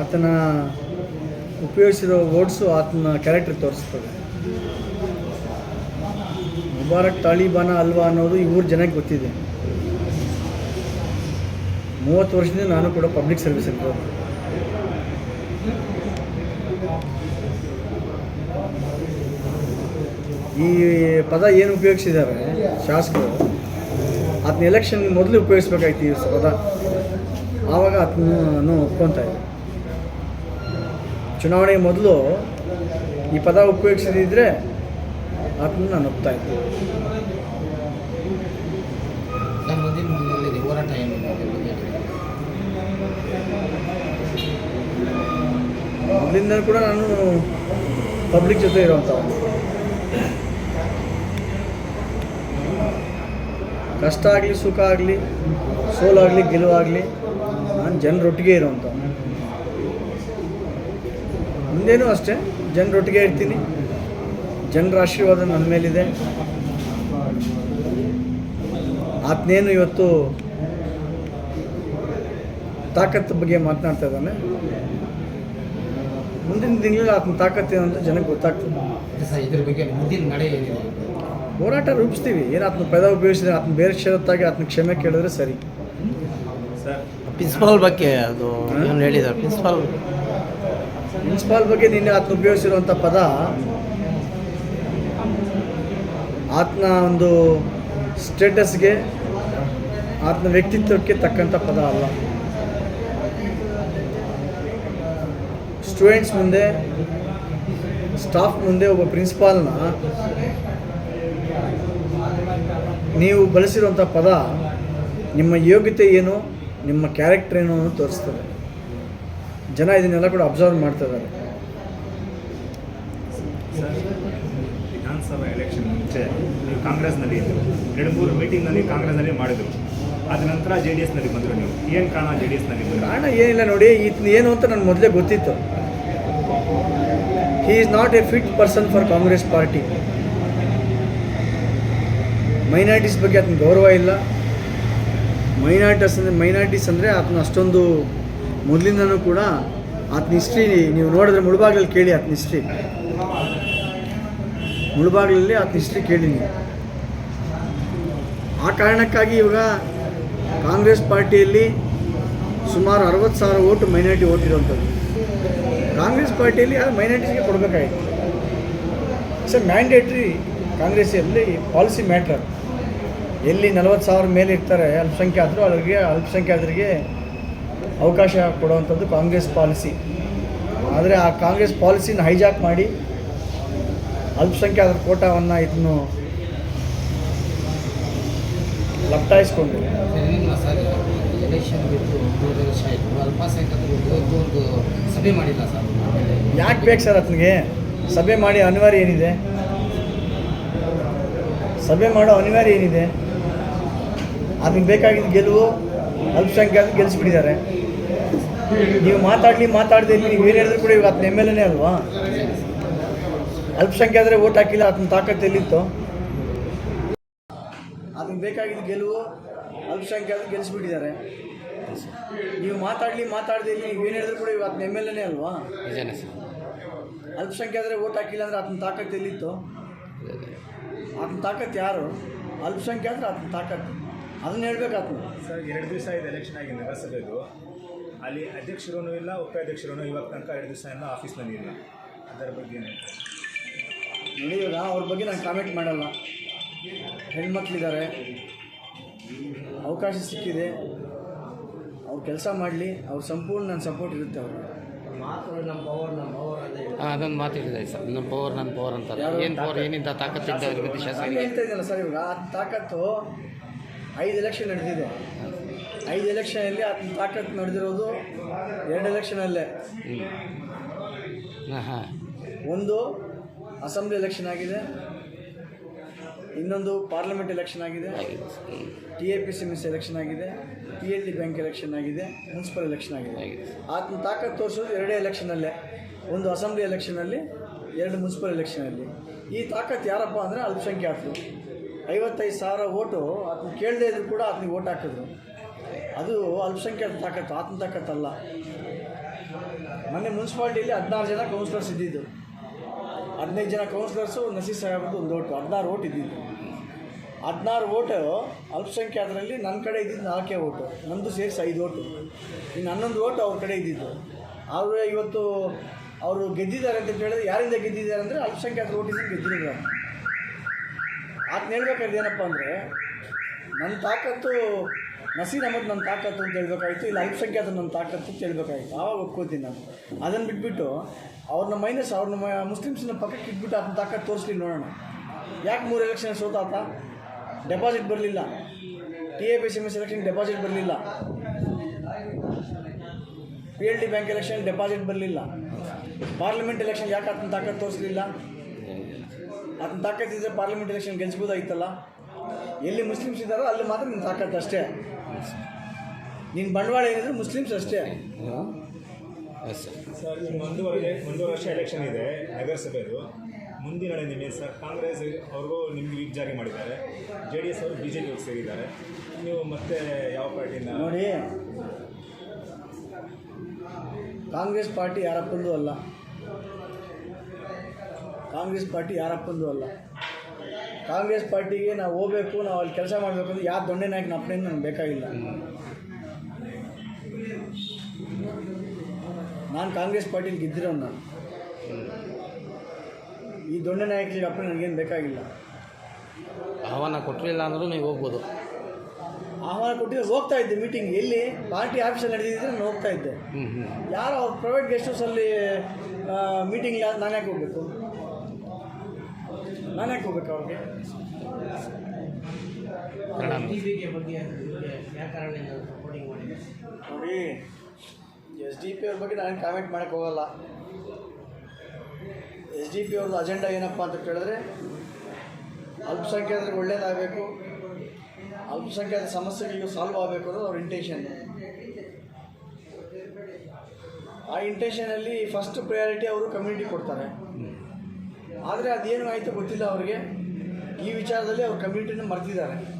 ಆತನ ಉಪಯೋಗಿಸಿರೋ ವರ್ಡ್ಸು ಆತನ ಕ್ಯಾರೆಕ್ಟರ್ ತೋರಿಸ್ತದೆ. ಮುಬಾರಕ್ ತಾಲಿಬಾನ ಅಲ್ವಾ ಅನ್ನೋದು ಈ ಊರು ಜನಕ್ಕೆ ಗೊತ್ತಿದೆ. ಮೂವತ್ತು ವರ್ಷದಿಂದ ನಾನು ಕೂಡ ಪಬ್ಲಿಕ್ ಸರ್ವಿಸ್ ಇರ್ಬೋದು ಈ ಪದ ಏನು ಉಪಯೋಗಿಸಿದ್ದಾರೆ ಶಾಸಕರು? ಅದನ್ನ ಎಲೆಕ್ಷನ್ ಮೊದಲು ಉಪಯೋಗಿಸ್ಬೇಕಾಯ್ತು ಈ ಪದ. ಆವಾಗ ಅದನ್ನು ಒಪ್ಕೊತಾ ಇದೆ ಚುನಾವಣೆ ಮೊದಲು ಈ ಪದ ಉಪಯೋಗಿಸದಿದ್ದರೆ ಅದನ್ನ ನಾನು ಒಪ್ತಾ ಇದ್ದೀನಿ ಮೊದಲಿಂದ ಕೂಡ ನಾನು ಪಬ್ಲಿಕ್ ಜೊತೆ ಇರುವಂಥ ಕಷ್ಟ ಆಗಲಿ ಸುಖ ಆಗಲಿ ಸೋಲಾಗಲಿ ಗೆಲುವಾಗಲಿ ನಾನು ಜನರೊಟ್ಟಿಗೆ ಇರುವಂಥವನು ಮುಂದೇನೂ ಅಷ್ಟೇ. ಜನರೊಟ್ಟಿಗೆ ಇರ್ತೀನಿ. ಜನರ ಆಶೀರ್ವಾದ ನನ್ನ ಮೇಲಿದೆ. ಆತನೇನು ಇವತ್ತು ತಾಕತ್ತು ಬಗ್ಗೆ ಮಾತನಾಡ್ತಾ ಇದ್ದಾನೆ. ಮುಂದಿನ ತಿಂಗಳಲ್ಲಿ ಆತನ ತಾಕತ್ತು ಏನು ಅಂತ ಜನಕ್ಕೆ ಗೊತ್ತಾಗ್ತದೆ. ಇದ್ರ ಬಗ್ಗೆ ಮುಂದಿನ ನಡೆ ಏನಿದೆ? ಹೋರಾಟ ರೂಪಿಸ್ತೀವಿ. ಏನು ಆತನ ಪದ ಉಪಯೋಗಿಸಿದ್ರೆ ಆತನ ಬೇರೆ ಷರತ್ತಾಗಿ ಆತನ ಕ್ಷಮೆ ಕೇಳಿದ್ರೆ ಸರಿ. ಪ್ರಿನ್ಸಿಪಾಲ್ ಬಗ್ಗೆ ಅದು ಏನು ಹೇಳಿದ್ದಾರೆ ಪ್ರಿನ್ಸಿಪಾಲ್ ಪ್ರಿನ್ಸಿಪಾಲ್ ಬಗ್ಗೆ ನಿನ್ನೆ ಆತನ ಉಪಯೋಗಿಸಿರುವಂಥ ಪದ ಆತನ ಒಂದು ಸ್ಟೇಟಸ್ಗೆ ಆತನ ವ್ಯಕ್ತಿತ್ವಕ್ಕೆ ತಕ್ಕಂಥ ಪದ ಅಲ್ಲ. ಸ್ಟೂಡೆಂಟ್ಸ್ ಮುಂದೆ, ಸ್ಟಾಫ್ ಮುಂದೆ ಒಬ್ಬ ಪ್ರಿನ್ಸಿಪಾಲ್ನ ನೀವು ಬಳಸಿರುವಂಥ ಪದ ನಿಮ್ಮ ಯೋಗ್ಯತೆ ಏನು, ನಿಮ್ಮ ಕ್ಯಾರೆಕ್ಟರ್ ಏನು ಅನ್ನೋದು ತೋರಿಸ್ತದೆ. ಜನ ಇದನ್ನೆಲ್ಲ ಕೂಡ ಅಬ್ಸರ್ವ್ ಮಾಡ್ತಾ ಇದ್ದಾರೆ. ವಿಧಾನಸಭಾ ಎಲೆಕ್ಷನ್ ಮುಂಚೆ ನೀವು ಕಾಂಗ್ರೆಸ್ನಲ್ಲಿ ಇದ್ದರು ಎರಡು ಮೂರು ಮೀಟಿಂಗ್ನಲ್ಲಿ ಕಾಂಗ್ರೆಸ್ನಲ್ಲಿ ಮಾಡಿದರು. ಅದ ನಂತರ ಜೆ ಡಿ ಎಸ್ನಲ್ಲಿ ಬಂದರು ನೀವು. ಏನು ಕಾರಣ ಜೆ ಡಿ ಎಸ್ನಲ್ಲಿ ಬಂದರು? ಕಾರಣ ಏನಿಲ್ಲ ನೋಡಿ ಇದು ಏನು ಅಂತ ನನಗೆ ಮೊದಲೇ ಗೊತ್ತಿತ್ತು. He is not a fit person for Congress party minorities ಬಗ್ಗೆ ಆತನ ಗೌರವ ಇಲ್ಲ. ಮೈನಾರಿಟಸ್ ಅಂದರೆ ಮೈನಾರಿಟೀಸ್ ಅಂದರೆ ಆತನ ಅಷ್ಟೊಂದು ಮೊದಲಿಂದನೂ ಕೂಡ ಆತನ ಹಿಸ್ಟ್ರಿ ನೀವು ನೋಡಿದ್ರೆ ಮುಳುಬಾಗಿಲಲ್ಲಿ ಕೇಳಿ ಆತನ ಹಿಸ್ಟ್ರಿ. ಮುಳುಬಾಗಿಲಲ್ಲಿ ಆತನ ಹಿಸ್ಟ್ರಿ ಕೇಳಿ ನೀವು. ಆ ಕಾರಣಕ್ಕಾಗಿ ಇವಾಗ ಕಾಂಗ್ರೆಸ್ ಪಾರ್ಟಿಯಲ್ಲಿ ಸುಮಾರು ಅರವತ್ತು ಸಾವಿರ ಓಟು ಮೈನಾರಿಟಿ ಓಟ್ ಇರುವಂಥದ್ದು ಕಾಂಗ್ರೆಸ್ ಪಾರ್ಟಿಯಲ್ಲಿ ಅದು ಮೈನಾರಿಟಿಗೆ ಕೊಡಬೇಕಾಗಿತ್ತು ಇಟ್ಸ್ ಎ ಮ್ಯಾಂಡೇಟ್ರಿ ಕಾಂಗ್ರೆಸ್ಸಲ್ಲಿ ಪಾಲಿಸಿ ಮ್ಯಾಟ್ರ್ ಎಲ್ಲಿ ನಲವತ್ತು ಸಾವಿರ ಮೇಲೆ ಇರ್ತಾರೆ ಅಲ್ಪಸಂಖ್ಯಾತರು, ಅವರಿಗೆ ಅಲ್ಪಸಂಖ್ಯಾತರಿಗೆ ಅವಕಾಶ ಕೊಡುವಂಥದ್ದು ಕಾಂಗ್ರೆಸ್ ಪಾಲಿಸಿ. ಆದರೆ ಆ ಕಾಂಗ್ರೆಸ್ ಪಾಲಿಸಿನ ಹೈಜಾಕ್ ಮಾಡಿ ಅಲ್ಪಸಂಖ್ಯಾತರ ಕೋಟಾವನ್ನು ಇದನ್ನು ಲಪ್ಟಾಯಿಸ್ಕೊಂಡು. ಯಾಕೆ ಬೇಕು ಸರ್ ಆತನಿಗೆ ಸಭೆ ಮಾಡಿ ಅನಿವಾರ್ಯ ಏನಿದೆ? ಸಭೆ ಮಾಡೋ ಅನಿವಾರ್ಯ ಏನಿದೆ? ಅದನ್ನು ಬೇಕಾಗಿದ್ದ ಗೆಲುವು, ಅಲ್ಪಸಂಖ್ಯಾತ ಗೆಲ್ಲಿಸ್ಬಿಟ್ಟಿದ್ದಾರೆ ನೀವು ಮಾತಾಡಲಿ ಮಾತಾಡದೆ ನೀವು ಏನು ಹೇಳಿದ್ರು ಕೂಡ ಇವಾಗ ಆತನ ಎಂ ಎಲ್ ಎನೇ ಅಲ್ವಾ? ಅಲ್ಪಸಂಖ್ಯಾತರೆ ಓಟ್ ಹಾಕಿಲ್ಲ ಆತನ ತಾಕತ್ತು ಎಲ್ಲಿತ್ತು? ಅದನ್ನ ಬೇಕಾಗಿದ್ದ ಗೆಲುವು ಅಲ್ಪಸಂಖ್ಯಾತರು ಗೆಲ್ಲಿಸ್ಬಿಟ್ಟಿದ್ದಾರೆ ನೀವು ಮಾತಾಡಲಿ ಮಾತಾಡದೆ ನೀವು ಏನು ಹೇಳಿದ್ರು ಕೂಡ ಇವಾಗ ಆತನ ಎಂ ಎಲ್ ಎನೇ ಅಲ್ವಾ? ನಿಜನೇ ಸರ್. ಅಲ್ಪಸಂಖ್ಯಾತರೆ ಓಟ್ ಹಾಕಿಲ್ಲ ಅಂದ್ರೆ ಆತನ ತಾಕತ್ತು ಎಲ್ಲಿತ್ತು? ಆತನ ತಾಕತ್ತು ಯಾರು? ಅಲ್ಪಸಂಖ್ಯಾತರು ಆತನ ತಾಕತ್ತು. ಅದನ್ನ ಹೇಳ್ಬೇಕು ಆತನ ಸರ್ ಎರಡು ದಿವಸ ಇದೆ ಎಲೆಕ್ಷನ್ ಆಗಿ ನಗರಸಭೆದು ಅಲ್ಲಿ ಅಧ್ಯಕ್ಷರೂ ಇಲ್ಲ ಉಪಾಧ್ಯಕ್ಷರೂ ಇವಾಗ ತನಕ ಎರಡು ದಿವಸ ಇಲ್ಲ ಆಫೀಸ್ನಲ್ಲಿ ಇಲ್ಲ ಅದರ ಬಗ್ಗೆ ಏನು ಹೇಳ್ತೀರಾ? ನೋಡಿ ಇವಾಗ ಅವ್ರ ಬಗ್ಗೆ ನಾನು ಕಾಮೆಂಟ್ ಮಾಡಲ್ಲ. ಹೆಣ್ಮಕ್ಳಿದ್ದಾರೆ. ಅವಕಾಶ ಸಿಕ್ಕಿದೆ. ಅವ್ರು ಕೆಲಸ ಮಾಡಲಿ. ಅವ್ರ ಸಂಪೂರ್ಣ ನನ್ನ ಸಪೋರ್ಟ್ ಇರುತ್ತೆ ಅವ್ರಿಗೆ. ಅದೊಂದು ಮಾತು ಹೇಳಿದೆ ಸರ್. ನಮ್ಮ ಪವರ್ ನನ್ನ ಪವರ್ ಅಂತಾರೆ ಏನು ಪವರ್ ಏನಿಂದ ತಾಕತ್ತಿದ್ದ ಶಾಸಕ ಹೇಳ್ತಾ ಇದ್ದಲ್ಲ ಸರ್ ಇವಾಗ ಆ ತಾಕತ್ತು ಐದು ಎಲೆಕ್ಷನ್ ನಡೆದಿದೆ. ಐದು ಎಲೆಕ್ಷನಲ್ಲಿ ಆತನ ತಾಕತ್ತು ನಡೆದಿರೋದು ಎರಡು ಎಲೆಕ್ಷನಲ್ಲೇ. ಹಾಂ ಹಾಂ ಒಂದು ಅಸೆಂಬ್ಲಿ ಎಲೆಕ್ಷನ್ ಆಗಿದೆ. ಇನ್ನೊಂದು ಪಾರ್ಲಿಮೆಂಟ್ ಎಲೆಕ್ಷನ್ ಆಗಿದೆ. T A P C MS election ಆಗಿದೆ. P L D bank election ಆಗಿದೆ. ಮುನ್ಸಿಪಲ್ ಎಲೆಕ್ಷನ್ ಆಗಿದೆ. ಆಗಿದೆ. ಆತನ ತಾಕತ್ತು ತೋರಿಸೋದು ಎರಡೇ ಎಲೆಕ್ಷನಲ್ಲೇ ಒಂದು ಅಸೆಂಬ್ಲಿ ಎಲೆಕ್ಷನಲ್ಲಿ ಎರಡು ಮುನ್ಸಿಪಲ್ ಎಲೆಕ್ಷನಲ್ಲಿ ಈ ತಾಕತ್ತು ಯಾರಪ್ಪ ಅಂದರೆ ಅಲ್ಪಸಂಖ್ಯಾತರು. ಐವತ್ತೈದು ಸಾವಿರ ಓಟು ಆತನ ಕೇಳದೇ ಇದ್ರು ಕೂಡ ಆತನಿಗೆ ಓಟ್ ಹಾಕಿದ್ರು. ಅದು ಅಲ್ಪಸಂಖ್ಯಾತ ತಾಕತ್ತು ಆತನ ತಾಕತ್ತಲ್ಲ. ಮೊನ್ನೆ ಮುನ್ಸಿಪಾಲ್ಟಿಯಲ್ಲಿ ಹದಿನಾರು ಜನ ಕೌನ್ಸಿಲರ್ಸ್ ಇದ್ದಿದ್ದು. ಹದಿನೈದು ಜನ ಕೌನ್ಸಿಲರ್ಸು ನಸೀರ್ ಸಾಹೇಬ್ರದ್ದು ಒಂದು ಓಟು. ಹದಿನಾರು ಓಟ್ ಇದ್ದಿದ್ದು. ಹದಿನಾರು ಓಟು, ಅಲ್ಪಸಂಖ್ಯಾತರಲ್ಲಿ ನನ್ನ ಕಡೆ ಇದ್ದಿದ್ದು ನಾಲ್ಕೇ ಓಟು. ನಂದು ಸೇರಿಸಿ ಐದು ಓಟು. ಇನ್ನು ಹನ್ನೊಂದು ಓಟು ಅವ್ರ ಕಡೆ ಇದ್ದಿದ್ದು. ಅವರು ಇವತ್ತು ಅವರು ಗೆದ್ದಿದ್ದಾರೆ ಅಂತ ಹೇಳಿದ್ರೆ ಯಾರಿಂದ ಗೆದ್ದಿದ್ದಾರೆ ಅಂದರೆ ಅಲ್ಪಸಂಖ್ಯಾತರ ಓಟಿಂದ ಗೆದ್ದಿದ್ದಾರೆ ಆತನ ಹೇಳ್ಬೇಕಾದ್ರೆ ಏನಪ್ಪ ಅಂದರೆ ನನ್ನ ತಾಕತ್ತು ನಸೀರ್ ಅಹಮದ್ ನನ್ನ ತಾಕತ್ತು ಅಂತ ಹೇಳ್ಬೇಕಾಯ್ತು, ಇಲ್ಲ ಅಲ್ಪಸಂಖ್ಯಾತ ನನ್ನ ತಾಕತ್ತು ಅಂತ ಹೇಳ್ಬೇಕಾಯ್ತು. ಆವಾಗ ಒಪ್ಕೋತೀನಿ ನಾನು. ಅದನ್ನು ಬಿಟ್ಬಿಟ್ಟು ಅವ್ರನ್ನ ಮೈನಸ್ ಅವ್ರನ್ನ ಮ- ಮುಸ್ಲಿಮ್ಸ್ನ ಪಕ್ಕಕ್ಕೆ ಇಟ್ಬಿಟ್ಟು ಅದನ್ನ ತಾಕತ್ತು ತೋರಿಸ್ಲಿ ನೋಡೋಣ. ಯಾಕೆ ಮೂರು ಎಲೆಕ್ಷನ್ ಸೋತಾತ ಡೆಪಾಸಿಟ್ ಬರಲಿಲ್ಲ. T A P C M S election deposit ಬರಲಿಲ್ಲ. P L D bank election deposit ಬರಲಿಲ್ಲ. ಪಾರ್ಲಿಮೆಂಟ್ ಎಲೆಕ್ಷನ್ ಯಾಕೆ ಅದನ್ನ ತಾಕತ್ತು ತೋರಿಸ್ಲಿಲ್ಲ? ಅದನ್ನ ತಾಕತ್ತಿದ್ರೆ ಪಾರ್ಲಿಮೆಂಟ್ ಎಲೆಕ್ಷನ್ ಗೆಲ್ಸ್ಬೋದಾಗಿತ್ತಲ್ಲ ಎಲ್ಲಿ ಮುಸ್ಲಿಮ್ಸ್ ಇದ್ದಾರೋ ಅಲ್ಲಿ ಮಾತ್ರ ನಿನ್ನ ತಾಕತ್ತು ಅಷ್ಟೇ. ನಿನ್ನ ಬಂಡವಾಳ ಏನಿದ್ರೆ ಮುಸ್ಲಿಮ್ಸ್ ಅಷ್ಟೇ. Yes sir. ಮುಂದುವರೆ ಮುಂದುವರೆ ವರ್ಷ ಎಲೆಕ್ಷನ್ ಇದೆ ನಗರಸಭೆದು ಮುಂದಿನ ನಿಮಗೆ ಸರ್ ಕಾಂಗ್ರೆಸ್ ಅವ್ರಿಗೂ ನಿಮ್ಗೆ ವಿಪ್ ಜಾರಿ ಮಾಡಿದ್ದಾರೆ. ಜೆ ಡಿ ಎಸ್ ಅವರು ಬಿ ಜೆ ಪಿಗೆ ಸೇರಿದ್ದಾರೆ. ನೀವು ಮತ್ತೆ ಯಾವ ಪಾರ್ಟಿನ ನೋಡಿ ಕಾಂಗ್ರೆಸ್ ಪಾರ್ಟಿ ಯಾರಪ್ಪಂದು ಅಲ್ಲ. ಕಾಂಗ್ರೆಸ್ ಪಾರ್ಟಿ ಯಾರಪ್ಪಂದು ಅಲ್ಲ. ಕಾಂಗ್ರೆಸ್ ಪಾರ್ಟಿಗೆ ನಾವು ಹೋಗ್ಬೇಕು ನಾವು ಅಲ್ಲಿ ಕೆಲಸ ಮಾಡಬೇಕು ಅಂದ್ರೆ ಯಾವ ದೊಣ್ಣೆ ನಾಯಕನ ಅಪ್ಪನೆ ನನಗೆ ಬೇಕಾಗಿಲ್ಲ. ನಾನು ಕಾಂಗ್ರೆಸ್ ಪಾರ್ಟಿಲಿ ಗೆದ್ದಿರೋ ನಾನು. ಈ ದೊಣ್ಣೆ ನಾಯಕರಿಗೆ ಅಪ್ಪ ನನಗೇನು ಬೇಕಾಗಿಲ್ಲ. ಆಹ್ವಾನ ಕೊಟ್ಟಿಲ್ಲ ಅಂದ್ರೂ ನೀವು ಹೋಗ್ಬೋದು. ಆಹ್ವಾನ ಕೊಟ್ಟಿದ್ರೆ ಹೋಗ್ತಾ ಇದ್ದೆ ಮೀಟಿಂಗ್ ಎಲ್ಲಿ? ಪಾರ್ಟಿ ಆಫೀಸಲ್ಲಿ ನಡೆದಿದ್ರೆ ನಾನು ಹೋಗ್ತಾ ಇದ್ದೆ. ಯಾರು ಪ್ರೈವೇಟ್ ಗೆಸ್ಟ್ ಹೌಸಲ್ಲಿ ಮೀಟಿಂಗ್ ನಾನು ಯಾಕೆ ಹೋಗ್ಬೇಕು? ನಾನು ಯಾಕೆ ಹೋಗ್ಬೇಕು ಅವ್ರಿಗೆ? ನೋಡಿ ಎಸ್ ಡಿ ಪಿ ಅವ್ರ ಬಗ್ಗೆ ನಾನು ಕಾಮೆಂಟ್ ಮಾಡೋಕ್ಕೆ ಹೋಗಲ್ಲ. ಎಸ್ ಡಿ ಪಿ ಅವ್ರದ್ದು ಅಜೆಂಡಾ ಏನಪ್ಪ ಅಂತ ಕೇಳಿದ್ರೆ ಅಲ್ಪಸಂಖ್ಯಾತರಿಗೆ ಒಳ್ಳೇದಾಗಬೇಕು ಅಲ್ಪಸಂಖ್ಯಾತ ಸಮಸ್ಯೆಗಳಿಗೂ ಸಾಲ್ವ್ ಆಗಬೇಕು ಅನ್ನೋದು ಅವ್ರ ಇಂಟೆನ್ಷನ್ ಆ ಇಂಟೆನ್ಷನಲ್ಲಿ ಫಸ್ಟ್ ಪ್ರಯಾರಿಟಿ ಅವರು ಕಮ್ಯುನಿಟಿ ಕೊಡ್ತಾರೆ. ಆದರೆ ಅದೇನು ಆಯಿತು ಗೊತ್ತಿಲ್ಲ ಅವರಿಗೆ. ಈ ವಿಚಾರದಲ್ಲಿ ಅವ್ರ ಕಮ್ಯುನಿಟಿನ ಮರ್ತಿದ್ದಾರೆ.